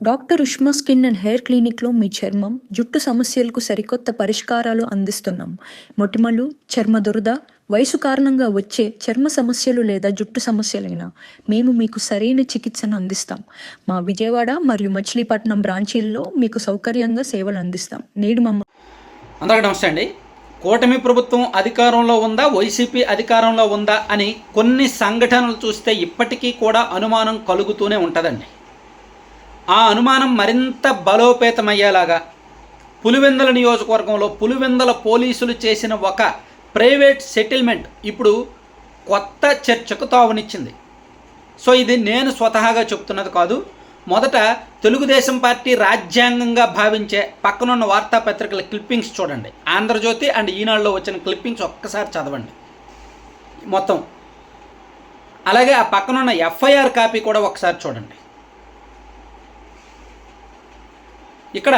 Doctor Ushma skin and hair క్లినిక్లో మీ చర్మం జుట్టు సమస్యలకు సరికొత్త పరిష్కారాలు అందిస్తున్నాం. మొటిమలు చర్మ దురద వయసు కారణంగా వచ్చే చర్మ సమస్యలు లేదా జుట్టు సమస్యలైనా మేము మీకు సరైన చికిత్సను అందిస్తాం. మా విజయవాడ మరియు మచిలీపట్నం బ్రాంచీల్లో మీకు సౌకర్యంగా సేవలు అందిస్తాం. నేడు మమ్మ అందరికీ నమస్తే అండి. కూటమి ప్రభుత్వం అధికారంలో ఉందా వైసీపీ అధికారంలో ఉందా అని కొన్ని సంఘటనలు చూస్తే ఇప్పటికీ కూడా అనుమానం కలుగుతూనే ఉంటుందండి. ఆ అనుమానం మరింత బలోపేతమయ్యేలాగా పులివెందల నియోజకవర్గంలో పులివెందల పోలీసులు చేసిన ఒక ప్రైవేట్ సెటిల్మెంట్ ఇప్పుడు కొత్త చర్చకు తావునిచ్చింది. సో ఇది నేను స్వతహాగా చెప్తున్నది కాదు. మొదట తెలుగుదేశం పార్టీ రాజ్యాంగంగా భావించే పక్కనున్న వార్తాపత్రికల క్లిప్పింగ్స్ చూడండి. ఆంధ్రజ్యోతి అండ్ ఈనాడులో వచ్చిన క్లిప్పింగ్స్ ఒక్కసారి చదవండి. మొత్తం. అలాగే ఆ పక్కనున్న ఎఫ్ఐఆర్ కాపీ కూడా ఒకసారి చూడండి. ఇక్కడ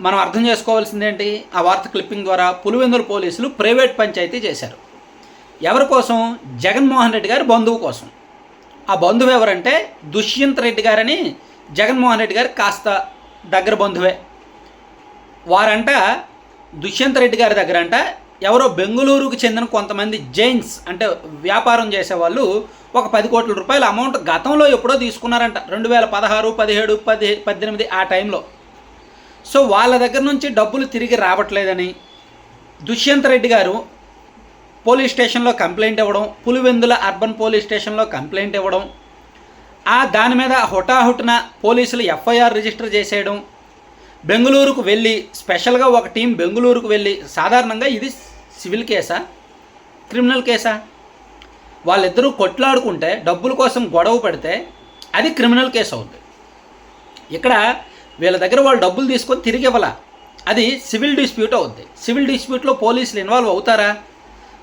మనం అర్థం చేసుకోవాల్సింది ఏంటి ఆ వార్త క్లిప్పింగ్ ద్వారా పులివెందుల పోలీసులు ప్రైవేట్ పంచాయతీ చేశారు. ఎవరి కోసం? జగన్మోహన్ రెడ్డి గారి బంధువు కోసం. ఆ బంధువు ఎవరంటే దుష్యంత్ రెడ్డి గారని జగన్మోహన్ రెడ్డి గారు కాస్త దగ్గర బంధువే. వారంట దుష్యంత్ రెడ్డి గారి దగ్గర అంట ఎవరో బెంగళూరుకు చెందిన కొంతమంది జైన్స్ అంటే వ్యాపారం చేసేవాళ్ళు ఒక పది కోట్ల రూపాయల అమౌంట్ గతంలో ఎప్పుడో తీసుకున్నారంట. రెండు వేల పదహారు పదిహేడు పది పద్దెనిమిది ఆ టైంలో. సో వాళ్ళ దగ్గర నుంచి డబ్బులు తిరిగి రావట్లేదని దుష్యంత్ రెడ్డి గారు పోలీస్ స్టేషన్లో కంప్లైంట్ ఇవ్వడం పులివెందుల అర్బన్ పోలీస్ స్టేషన్లో కంప్లైంట్ ఇవ్వడం ఆ దాని మీద హుటాహుటిన పోలీసులు ఎఫ్ఐఆర్ రిజిస్టర్ చేసేయడం బెంగళూరుకు వెళ్ళి స్పెషల్గా ఒక టీం బెంగళూరుకు వెళ్ళి సాధారణంగా ఇది సివిల్ కేసా? క్రిమినల్ కేసా? వాళ్ళిద్దరూ కొట్లాడుకుంటే డబ్బుల కోసం గొడవ పడితే అది క్రిమినల్ కేసు అవుతుంది ఇక్కడ వీళ్ళ దగ్గర వాళ్ళు డబ్బులు తీసుకొని తిరిగి ఇవ్వాల? అది సివిల్ డిస్ప్యూట్ అవుద్ది. సివిల్ డిస్ప్యూట్లో పోలీసులు ఇన్వాల్వ్ అవుతారా?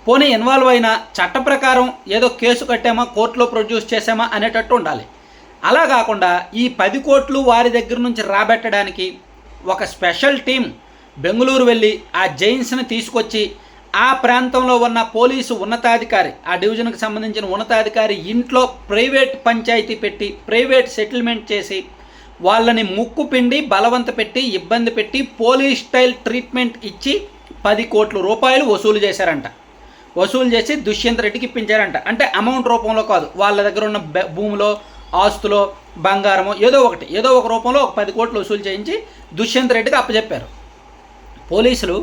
పోనీ ఇన్వాల్వ్ అయిన చట్ట ప్రకారం ఏదో కేసు కట్టామా కోర్టులో ప్రొడ్యూస్ చేసామా అనేటట్టు ఉండాలి. అలా కాకుండా ఈ పది కోట్లు వారి దగ్గర నుంచి రాబెట్టడానికి ఒక స్పెషల్ టీం బెంగళూరు వెళ్ళి ఆ జైన్స్ని తీసుకొచ్చి ఆ ప్రాంతంలో ఉన్న పోలీసు ఉన్నతాధికారి ఆ డివిజన్కి సంబంధించిన ఉన్నతాధికారి ఇంట్లో ప్రైవేట్ పంచాయతీ పెట్టి ప్రైవేట్ సెటిల్మెంట్ చేసి వాళ్ళని ముక్కు పిండి బలవంత పెట్టి ఇబ్బంది పెట్టి పోలీస్ స్టైల్ ట్రీట్మెంట్ ఇచ్చి పది కోట్ల రూపాయలు వసూలు చేశారంట. వసూలు చేసి దుష్యంత్ రెడ్డికి ఇప్పించారంట. అంటే అమౌంట్ రూపంలో కాదు. వాళ్ళ దగ్గర ఉన్న భూమిలో ఆస్తులో బంగారమో ఏదో ఒకటి ఏదో ఒక రూపంలో ఒక పది కోట్లు వసూలు చేయించి దుష్యంత్ రెడ్డికి అప్పచెప్పారు పోలీసులు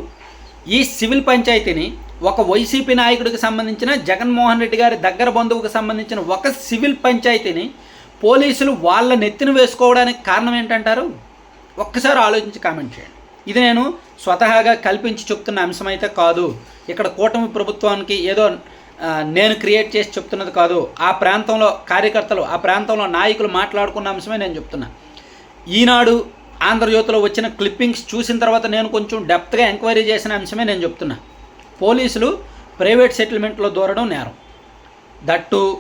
ఈ సివిల్ పంచాయతీని ఒక వైసీపీ నాయకుడికి సంబంధించిన జగన్మోహన్ రెడ్డి గారి దగ్గర బంధువుకు సంబంధించిన ఒక సివిల్ పంచాయతీని పోలీసులు వాళ్ళ నెత్తిన వేసుకోవడానికి కారణం ఏంటంటారు? ఒక్కసారి ఆలోచించి కామెంట్ చేయండి. ఇది నేను స్వతహాగా కల్పించి చెప్తున్న అంశం అయితే కాదు. ఇక్కడ కూటమి ప్రభుత్వానికి ఏదో నేను క్రియేట్ చేసి చెప్తున్నది కాదు. ఆ ప్రాంతంలో కార్యకర్తలు ఆ ప్రాంతంలో నాయకులు మాట్లాడుకున్న అంశమే నేను చెప్తున్నా. ఈనాడు ఆంధ్రజ్యోతిలో వచ్చిన క్లిప్పింగ్స్ చూసిన తర్వాత నేను కొంచెం డెప్త్గా ఎంక్వైరీ చేసిన అంశమే నేను చెప్తున్నా. పోలీసులు ప్రైవేట్ సెటిల్మెంట్లో దూరడం నేరం. దట్టు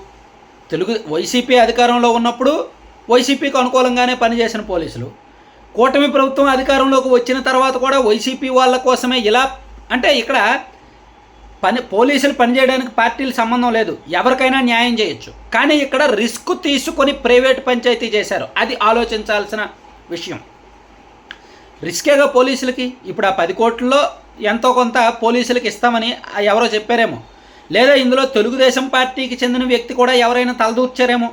తెలుగు వైసీపీ అధికారంలో ఉన్నప్పుడు వైసీపీకి అనుకూలంగానే పనిచేసిన పోలీసులు. కూటమి ప్రభుత్వం అధికారంలోకి వచ్చిన తర్వాత కూడా వైసీపీ వాళ్ళ కోసమే ఇలా అంటే ఇక్కడ పని పోలీసులు పనిచేయడానికి పార్టీలు సంబంధం లేదు. ఎవరికైనా న్యాయం చేయొచ్చు. కానీ ఇక్కడ రిస్క్ తీసుకొని ప్రైవేట్ పంచాయతీ చేశారు. అది ఆలోచించాల్సిన విషయం. రిస్కేగా పోలీసులకి ఇప్పుడు ఆ పది కోట్లలో ఎంతో కొంత పోలీసులకి ఇస్తామని ఎవరో చెప్పారేమో. లేదా ఇందులో తెలుగుదేశం పార్టీకి చెందిన వ్యక్తి కూడా ఎవరైనా తలదూర్చారేమో.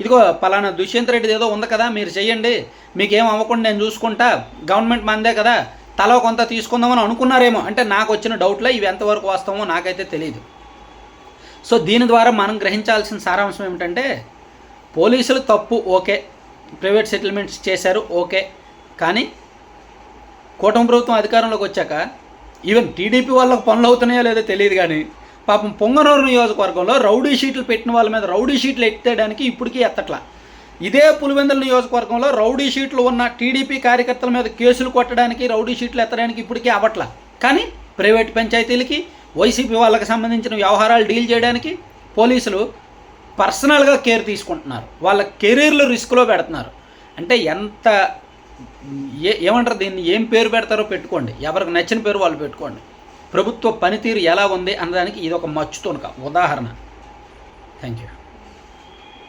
ఇదిగో పలానా దుష్యంత్ రెడ్డి ఏదో ఉంది కదా మీరు చెయ్యండి మీకేం అవ్వకుండా నేను చూసుకుంటా గవర్నమెంట్ మందే కదా తలో కొంత తీసుకుందామని అనుకున్నారేమో. అంటే నాకు వచ్చిన డౌట్లో ఇవి ఎంతవరకు వాస్తవమో నాకైతే తెలియదు సో దీని ద్వారా మనం గ్రహించాల్సిన సారాంశం ఏమిటంటే పోలీసులు తప్పు ఓకే ప్రైవేట్ సెటిల్మెంట్స్ చేశారు ఓకే కానీ కూటమి ప్రభుత్వం అధికారంలోకి వచ్చాక ఈవెన్ టీడీపీ వాళ్ళకు పనులు అవుతున్నాయో లేదో తెలియదు కానీ పాపం పొంగనూరు నియోజకవర్గంలో రౌడీ షీట్లు పెట్టిన వాళ్ళ మీద రౌడీ షీట్లు ఎత్తేయడానికి ఇప్పటికీ ఎత్తట్లా. ఇదే పులివెందుల నియోజకవర్గంలో రౌడీ షీట్లు ఉన్న టీడీపీ కార్యకర్తల మీద కేసులు కొట్టడానికి రౌడీ షీట్లు ఎత్తడానికి ఇప్పటికీ అవ్వట్లా. కానీ ప్రైవేట్ పంచాయతీలకి వైసీపీ వాళ్ళకి సంబంధించిన వ్యవహారాలు డీల్ చేయడానికి పోలీసులు పర్సనల్గా కేర్ తీసుకుంటున్నారు. వాళ్ళ కెరీర్లు రిస్క్లో పెడుతున్నారు. అంటే ఎంత ఏ ఏమంటారు దీన్ని? ఏం పేరు పెడతారో పెట్టుకోండి. ఎవరికి నచ్చిన పేరు వాళ్ళు పెట్టుకోండి. ప్రభుత్వ పనితీరు ఎలా ఉంది అన్నదానికి ఇది ఒక మచ్చుతోనక ఉదాహరణ. Thank you